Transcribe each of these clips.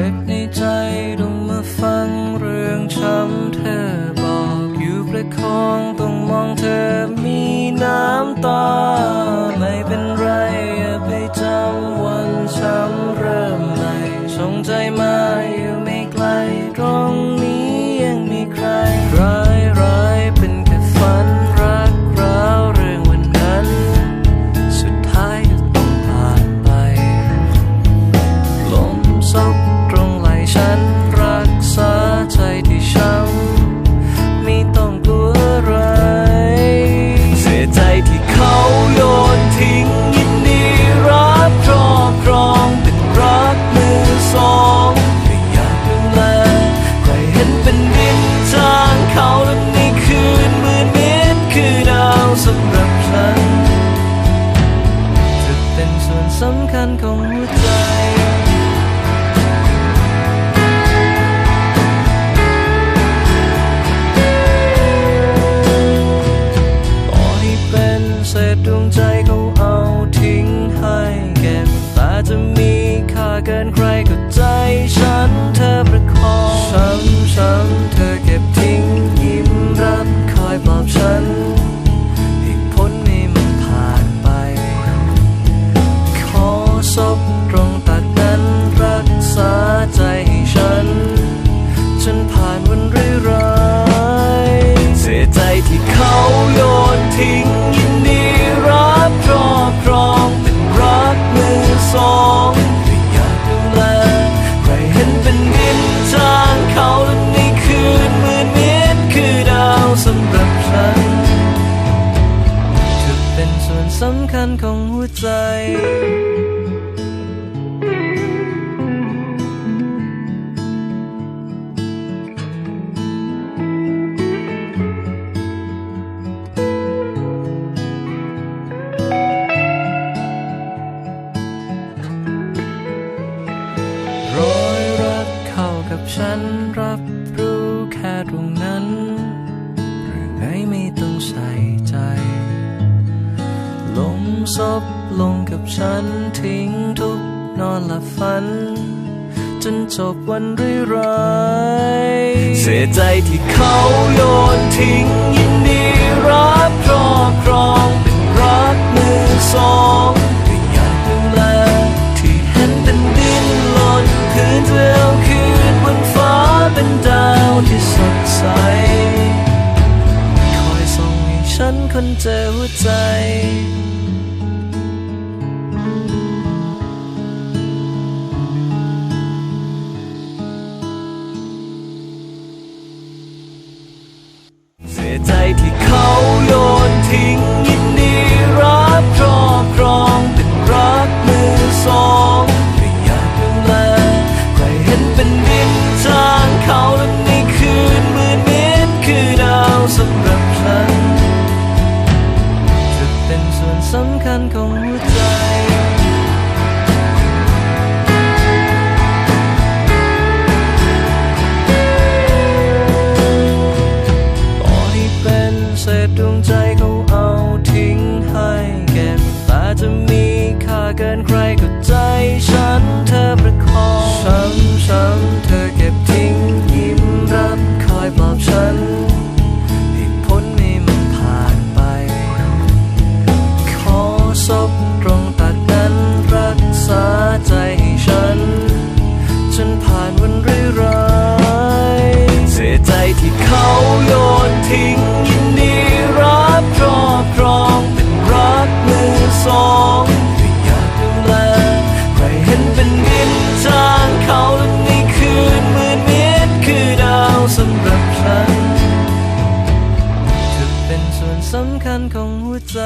จ็บในใจต้องมาฟังเรื่องช้ำเธอบอกอยู่ประคองต้องมองเธอมีน้ำตา ผ่านวันร้ายเสียใจที่เขาโยนทิ้งยินดีรับครอบครองเป็นรักมือสองไม่อยากดูแลใครเห็นเป็นดินทางเขาและในคืนมืดมิดคือดาวสำหรับฉันจะเป็นส่วนสำคัญของหัวใจ ฉันทิ้งทุกนอนหลับฝัน จนจบวันร้ายๆเสียใจที่เขาโยนทิ้งยินดีรับครอบครองเป็นรักมือสองก็อยากดูแลที่เห็นเป็นดินหล่นพื้นเธอเอาคืนบนฟ้าเป็นดาวที่สดใสคอยส่องให้ฉันคนเจอหัวใจ ใจที่เขาโยนทิ้งานวันร้ายเสียใจที่เขาโยนทิ้งยินดีรับครอบครองเป็นรักมือสองไม่อยากดูแลใครเห็นเป็นดินทางเขาและในคืนมืดมิดคือดาวสำหรับฉันจะเป็นส่วนสำคัญของหัวใจ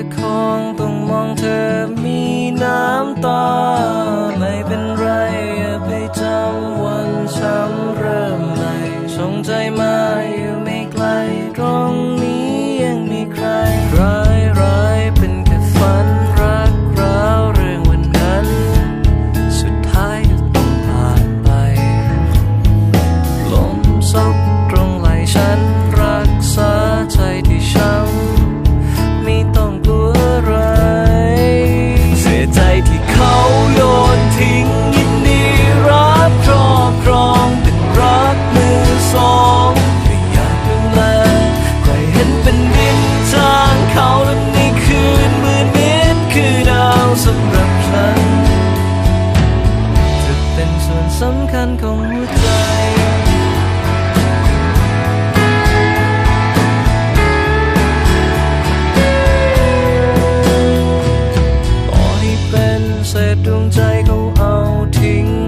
ประคองต้องมองเธอมีน้ำตาไม่เป็นไรอย่าไปจำวันช้ำเริ่มใหม่ส่งใจมาอยู่